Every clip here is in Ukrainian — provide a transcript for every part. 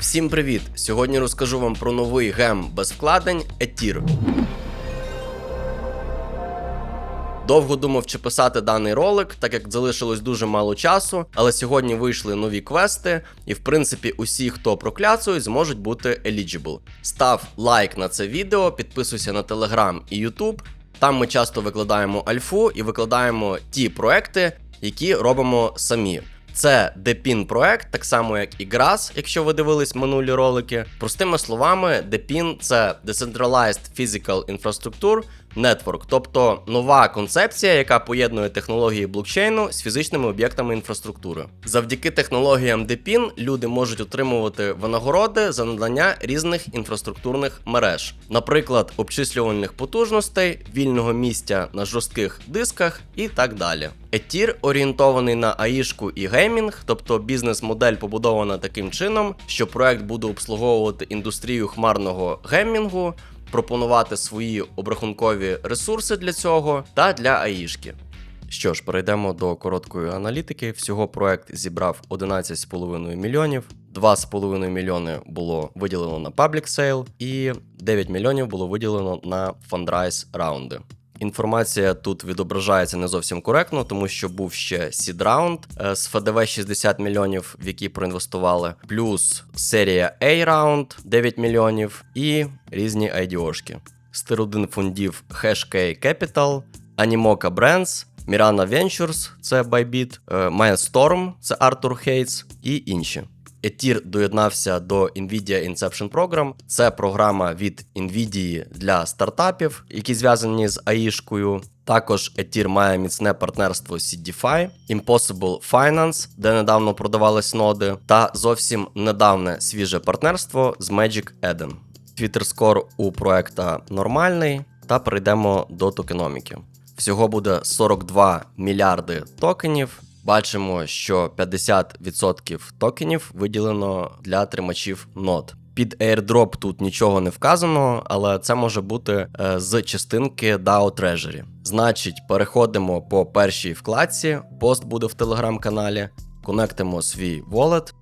Всім привіт! Сьогодні розкажу вам про новий гем без вкладень Етір. Довго думав, чи писати даний ролик, так як залишилось дуже мало часу, але сьогодні вийшли нові квести, і в принципі усі, хто прокляцують, зможуть бути eligible. Став лайк на це відео, підписуйся на Telegram і YouTube. Там ми часто викладаємо альфу і викладаємо ті проекти, які робимо самі. Це депін проект, так само як і Grass, якщо ви дивились минулі ролики. Простими словами, депін – це Decentralized Physical Infrastructure Network, тобто нова концепція, яка поєднує технології блокчейну з фізичними об'єктами інфраструктури. Завдяки технологіям Depin люди можуть отримувати винагороди за надання різних інфраструктурних мереж, наприклад, обчислювальних потужностей, вільного місця на жорстких дисках і так далі. Етір орієнтований на аїшку і геймінг, тобто бізнес-модель побудована таким чином, що проект буде обслуговувати індустрію хмарного геймінгу, пропонувати свої обрахункові ресурси для цього та для аїшки. Що ж, перейдемо до короткої аналітики. Всього проект зібрав 11,5 мільйонів. 2,5 мільйони було виділено на паблік сейл, і 9 мільйонів було виділено на фандрайз раунди. Інформація тут відображається не зовсім коректно, тому що був ще сід раунд е, з ФДВ 60 мільйонів, в які проінвестували, плюс серія A раунд 9 мільйонів і різні. З 1 фондів Hashkey Capital, Animoca Brands, Mirana Ventures це Bybit, е, це Arthur Hates і інші. Етір доєднався до Nvidia Inception Program. Це програма від Nvidia для стартапів, які зв'язані з АІшкою. Також Етір має міцне партнерство з CDFI, Impossible Finance, де недавно продавались ноди, та зовсім недавне свіже партнерство з Magic Eden. Twitter Score у проекта нормальний, та перейдемо до токеноміки. Всього буде 42 мільярди токенів. Бачимо, що 50% токенів виділено для тримачів нод. Під airdrop тут нічого не вказано, але це може бути е, з частинки DAO Treasury. Значить, переходимо по першій вкладці. Пост буде в телеграм-каналі. Конектимо свій wallet.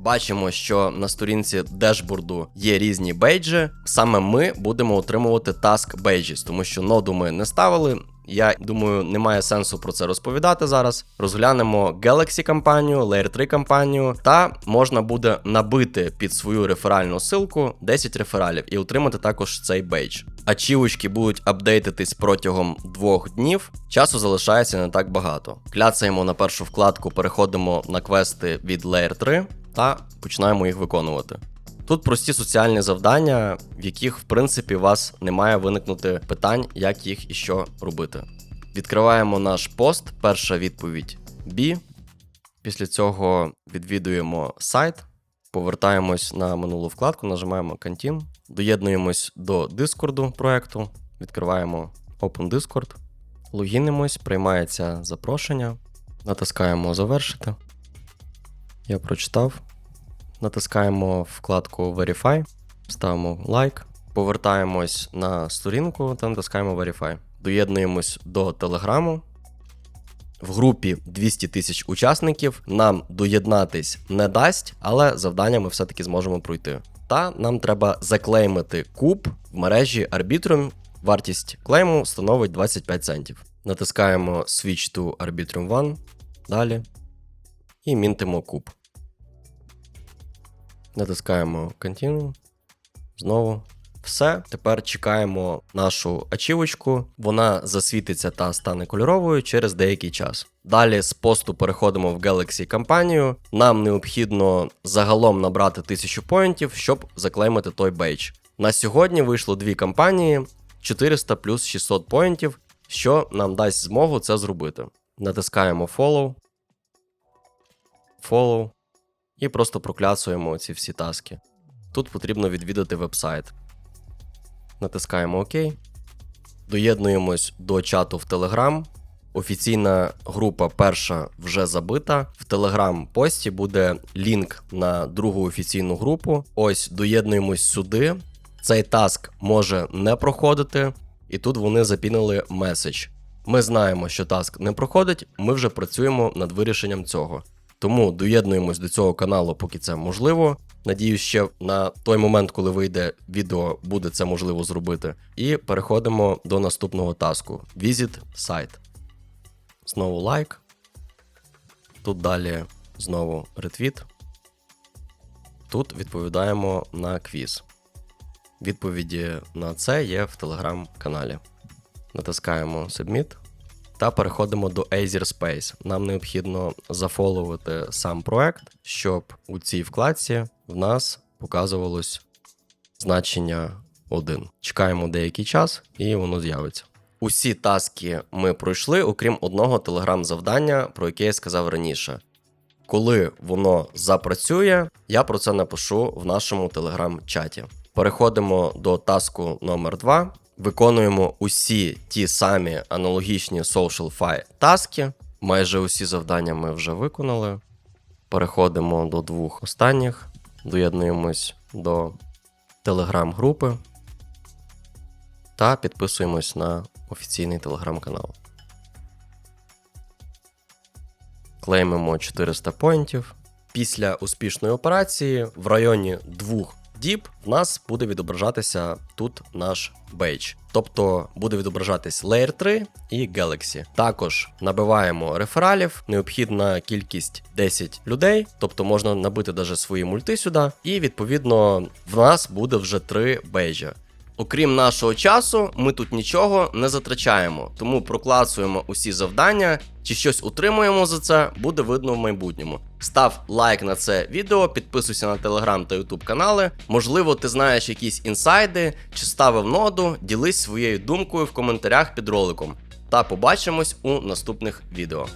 Бачимо, що на сторінці дешборду є різні бейджі. Саме ми будемо отримувати task badges, тому що ноду ми не ставили. Я думаю, немає сенсу про це розповідати зараз. Розглянемо Galaxy кампанію, Layer 3 кампанію, та можна буде набити під свою реферальну силку 10 рефералів і отримати також цей бейдж. Ачівочки будуть апдейтитись протягом двох днів. Часу залишається не так багато. Кляцаємо на першу вкладку, переходимо на квести від Layer 3 та починаємо їх виконувати. Тут прості соціальні завдання, в яких, в принципі, у вас не має виникнути питань, як їх і що робити. Відкриваємо наш пост, перша відповідь B. Після цього відвідуємо сайт, повертаємось на минулу вкладку, нажимаємо Continue, доєднуємось до Discord проекту, відкриваємо Open Discord, логінимось, приймається запрошення, натискаємо Завершити. Я прочитав. Натискаємо вкладку Verify, ставимо лайк, повертаємось на сторінку та натискаємо Verify. Доєднуємось до Телеграму. В групі 200 тисяч учасників нам доєднатись не дасть, але завдання ми все-таки зможемо пройти. Та нам треба заклеймити куб в мережі Arbitrum. Вартість клейму становить 25 центів. Натискаємо Switch to Arbitrum One. Далі. І мінтимо куб. Натискаємо Continue. Знову. Все. Тепер чекаємо нашу ачівочку. Вона засвітиться та стане кольоровою через деякий час. Далі з посту переходимо в Galaxy кампанію. Нам необхідно загалом набрати 1000 поінтів, щоб заклеймити той бейдж. На сьогодні вийшло дві кампанії 400 плюс 600 поінтів, що нам дасть змогу це зробити. Натискаємо Follow. Follow і просто проклясуємо ці всі таски. Тут потрібно відвідати вебсайт. Натискаємо ОК. Доєднуємось до чату в Telegram. Офіційна група перша вже забита. В Telegram-пості буде лінк на другу офіційну групу. Ось доєднуємось сюди. Цей таск може не проходити, і тут вони запінили меседж. Ми знаємо, що таск не проходить, ми вже працюємо над вирішенням цього. Тому доєднуємось до цього каналу, поки це можливо. Надіюсь, ще на той момент, коли вийде відео, буде це можливо зробити. І переходимо до наступного таску: Visit сайт. Знову лайк. Тут далі знову ретвіт. Тут відповідаємо на квіз. Відповіді на це є в телеграм-каналі. Натискаємо Submit та переходимо до Azer Space. Нам необхідно зафоловити сам проект, щоб у цій вкладці в нас показувалось значення 1. Чекаємо деякий час і воно з'явиться. Усі таски ми пройшли, окрім одного телеграм-завдання, про яке я сказав раніше. Коли воно запрацює, я про це напишу в нашому телеграм-чаті. Переходимо до таску номер 2 Виконуємо усі ті самі аналогічні SocialFi таски. Майже усі завдання ми вже виконали. Переходимо до двох останніх, доєднуємось до телеграм-групи та підписуємось на офіційний телеграм-канал. Клеймимо 400 поінтів. Після успішної операції в районі двох діб в нас буде відображатися тут наш бейдж. Тобто буде відображатись Layer 3 і Galaxy. Також набиваємо рефералів, необхідна кількість 10 людей, тобто можна набити даже свої мульти сюди, і відповідно в нас буде вже 3 бейджа. Окрім нашого часу, ми тут нічого не затрачаємо, тому проклацуємо усі завдання чи щось утримуємо за це, буде видно в майбутньому. Став лайк на це відео, підписуйся на телеграм та ютуб канали. Можливо, ти знаєш якісь інсайди чи ставив ноду, ділись своєю думкою в коментарях під роликом. Та побачимось у наступних відео.